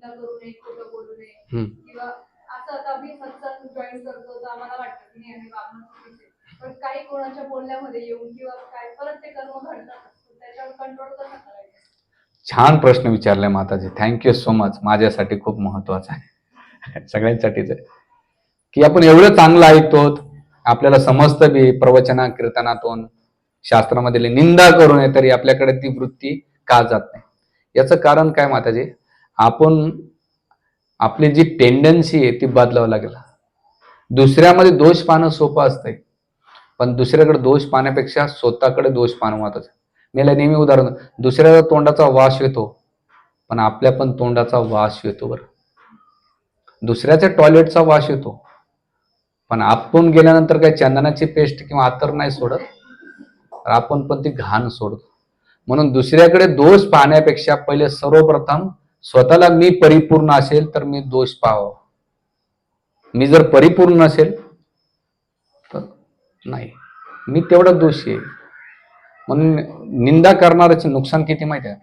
निंदा करू नये खोटं बोलू नये. हम्म. किंवा असं आता आम्ही सत्संग जॉईन करतो तर आम्हाला वाटतं की नाही आम्ही वागणं चुकीचं आहे. पण काही कोणाच्या बोलण्यामध्ये येऊन किंवा काय परत ते कर्म घडतात. त्याच्यावर कंट्रोल कसं करायचं? छान प्रश्न विचारलाय माताजी. थँक्यू सो मच माझ्यासाठी खूप महत्त्वाचा आहे. सगळ्यांसाठीच आहे. की आपण एवढं चांगलं ऐकतो आपल्याला समजतं बी प्रवचना कीर्तनातून शास्त्रामधले निंदा करू नये तरी आपल्याकडे ती वृत्ती का जात नाही? याचं कारण काय माताजी? आपण आपली जी टेंडन्सी आहे ती बदलावं लागेल. दुसऱ्यामध्ये दोष पाहणं सोपं असतंय. पण दुसऱ्याकडे दोष पाहण्यापेक्षा स्वतःकडे दोष पाहणं महत्वाचं आहे. नेहमी उदाहरण दुसऱ्या तोंडाचा वास येतो पण आपल्या पण तोंडाचा वास येतो बरं. दुसऱ्याच्या टॉयलेटचा वास येतो पण आपण गेल्यानंतर काही चंदनाची पेस्ट किंवा आतर नाही सोडत तर आपण पण ती घाण सोडतो. म्हणून दुसऱ्याकडे दोष पाहण्यापेक्षा पहिले सर्वप्रथम स्वतःला मी परिपूर्ण असेल तर मी दोष पाहावा. मी जर परिपूर्ण नसेल तर नाही. मी तेवढा दोषी आहे. म्हणून निंदा करणाऱ्याचे नुकसान किती माहिती आहे?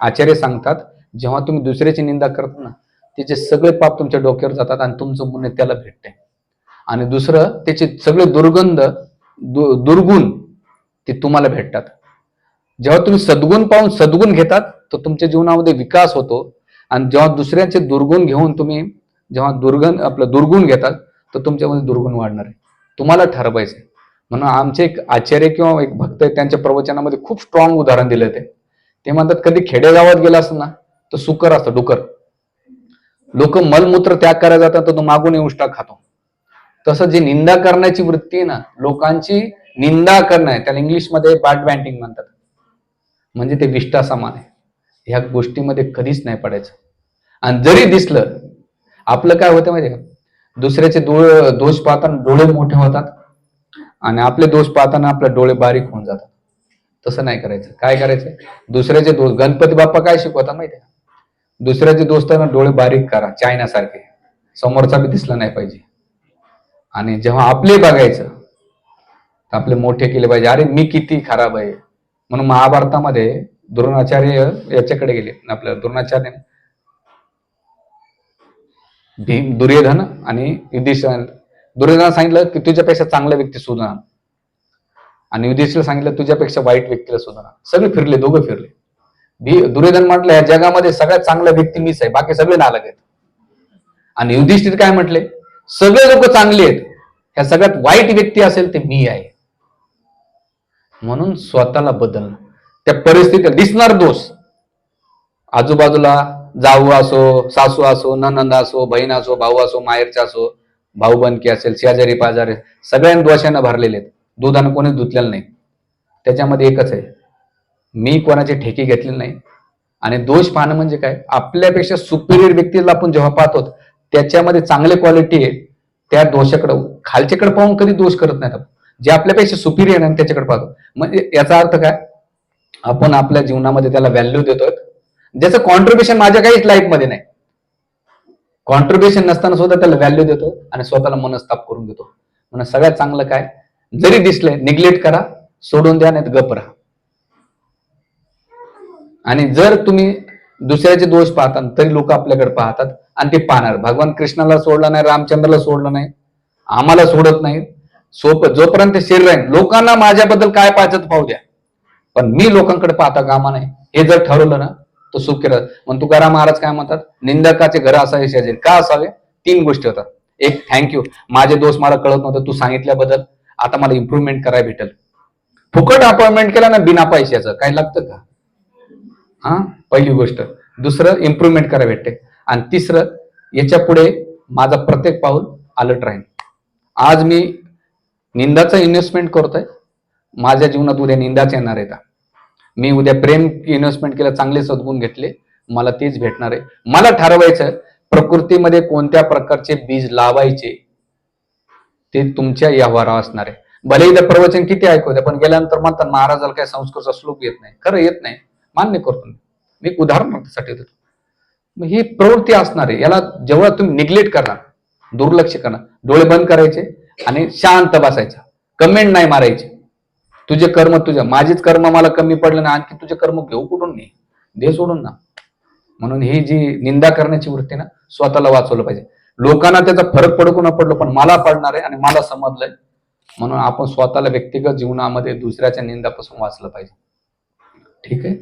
आचार्य सांगतात जेव्हा तुम्ही दुसऱ्याची निंदा करता ना त्याचे सगळे पाप तुमच्या डोक्यावर जातात आणि तुमचं पुण्य त्याला भेटते. आणि दुसरं त्याचे सगळे दुर्गंध दु- दुर्गुण ते तुम्हाला भेटतात. जेव्हा तुम्ही सद्गुण पाहून सद्गुण घेतात तर तुमच्या जीवनामध्ये विकास होतो. आणि जेव्हा दुसऱ्यांचे दुर्गुण घेऊन तुम्ही जेव्हा दुर्गण आपलं दुर्गुण घेतात तर तुमच्यामध्ये दुर्गुण वाढणार आहे. तुम्हाला ठरवायचं आहे. म्हणून आमचे एक आचार्य किंवा एक भक्त आहेत त्यांच्या प्रवचनामध्ये खूप स्ट्रॉंग उदाहरण दिलं ते. ते म्हणतात कधी खेडेगावात गेला असत ना तर सुकर असतं डुकर. लोक मलमूत्र त्याग करायला जातात तर तो मागून येऊन उष्टा खातो. तसं जी निंदा करण्याची वृत्ती आहे ना लोकांची निंदा करणं आहे त्याला इंग्लिशमध्ये बॅट बँटिंग म्हणतात. म्हणजे ते विष्ठा समान आहे. ह्या गोष्टीमध्ये कधीच नाही पडायचं. आणि जरी दिसलं आपलं काय होतं माहिती का? दुसऱ्याचे डोळे दोष पाहताना डोळे मोठे होतात आणि आपले दोष पाहताना आपले डोळे बारीक होऊन जातात. तसं नाही करायचं. काय करायचं? दुसऱ्याचे दोष गणपती बाप्पा काय शिकवता माहितीये का? दुसऱ्याचे दोस्तांना डोळे बारीक करा चायनासारखे. समोरचा बी दिसला नाही पाहिजे. आणि जेव्हा आपले बघायचं तर आपले मोठे केले पाहिजे. अरे मी किती खराब आहे. म्हणून महाभारतामध्ये द्रोणाचार्य याच्याकडे गेले. आपल्या द्रोणाचार्य. भीम दुर्योधन आणि युधिष्ठिर दुर्योधन सांगितलं की तुझ्यापेक्षा चांगला व्यक्ती शोधा आणि युधिष्ठिर सांगितलं तुझ्यापेक्षा वाईट व्यक्तीला शोधा सगळे फिरले दोघं फिरले. भी- दुर्योधन म्हटलं या जगामध्ये सगळ्यात चांगला व्यक्ती मीच आहे. बाकी सगळे नालक आहेत. आणि युधिष्ठिर काय म्हटले? सगळे लोक चांगले आहेत. ह्या सगळ्यात वाईट व्यक्ती असेल ते मी आहे. म्हणून स्वतःला बदलणं. त्या परिस्थितीत दिसणार दोष. आजूबाजूला जाऊ असो सासू असो ननंद असो बहीण असो भाऊ असो माहेरचा असो भाऊ बनकी असेल शेजारी पाजारी सगळ्यांना दोषांना भरलेले आहेत. दुधानं कोणी धुतलेलं नाही. त्याच्यामध्ये एकच आहे. मी कोणाचे ठेके घेतले नाही. आणि दोष पाहणं म्हणजे काय? आपल्यापेक्षा सुपिरियर व्यक्तीला आपण जेव्हा पाहतो त्याच्यामध्ये चांगले क्वालिटी आहे. त्या दोषाकडे खालच्याकडे पाहून कधी दोष करत नाहीत आपण. जे आपल्यापेक्षा सुपिरियर आहे ना त्याच्याकडे पाहतो. म्हणजे याचा अर्थ काय? आपण आपल्या जीवनामध्ये त्याला व्हॅल्यू देतोय. ज्याचं कॉन्ट्रीब्युशन माझ्या काहीच लाईफमध्ये नाही. कॉन्ट्रीब्युशन नसताना सुद्धा त्याला व्हॅल्यू देतो आणि स्वतःला मनस्ताप करून देतो. म्हणून सगळ्यात चांगलं काय? जरी दिसले निग्लेक्ट करा सोडून द्या नाही गप राहा. आणि जर तुम्ही दुसऱ्याचे दोष पाहता तरी लोक आपल्याकडे पाहतात आणि ते पाहणार. भगवान कृष्णाला सोडला नाही रामचंद्रला सोडलं नाही आम्हाला सोडत नाही सोप जोपर्यंत शरीर आहे लोकांना माझ्याबद्दल काय पाहतात पाहू द्या. पण मी लोकांकडे पाहता कामा नाही हे जर ठरवलं ना तर सुख केलं. मग तुकाराम महाराज काय म्हणतात? निंदकाचे घर असावे शेजारी का असावे? तीन गोष्टी होतात. एक थँक्यू माझे दोस्त मला कळत नव्हतं तू सांगितल्याबद्दल. आता मला इम्प्रुव्हमेंट करायला भेटेल. फुकट अपॉइंटमेंट केला ना बिना पैशाचं. काय लागतं का? हा? पहिली गोष्ट. दुसरं इम्प्रुव्हमेंट करायला भेटते. आणि तिसरं याच्यापुढे माझा प्रत्येक पाऊल अलर्ट राहील. आज मी निंदाचं इन्व्हेस्टमेंट करतोय. माझ्या जीवनात उद्या निंदाच येणार आहे का मी उद्या प्रेम इन्व्हेस्टमेंट केलं चांगले सद्गुण घेतले मला तेच भेटणार आहे. मला ठरवायचं प्रकृतीमध्ये कोणत्या प्रकारचे बीज लावायचे ते तुमच्या व्यवहारावर असणार आहे. भले इथं प्रवचन किती ऐकवते पण गेल्यानंतर म्हणतात महाराजाला काय संस्कृतचा श्लोक येत नाही. खरं येत नाही. मान्य करतो मी. एक उदाहरणसाठी देतो मग ही प्रवृत्ती असणार आहे. याला जेव्हा तुम्ही निग्लेक्ट करणार दुर्लक्ष करणार डोळे बंद करायचे आणि शांत बसायचं. कमेंट नाही मारायचे. तुझे कर्म तुझ्या माझेच कर्म मला कमी पडलं ना आणखी तुझे कर्म घेऊ कुठून नाही दे सोडून ना. म्हणून ही जी निंदा करण्याची वृत्ती ना स्वतःला वाचवलं पाहिजे. लोकांना त्याचा फरक पडकू न पडलो पण मला पडणार आहे आणि मला समजलंय. म्हणून आपण स्वतःला व्यक्तिगत जीवनामध्ये दुसऱ्याच्या निंदापासून वाचलं पाहिजे. ठीक आहे?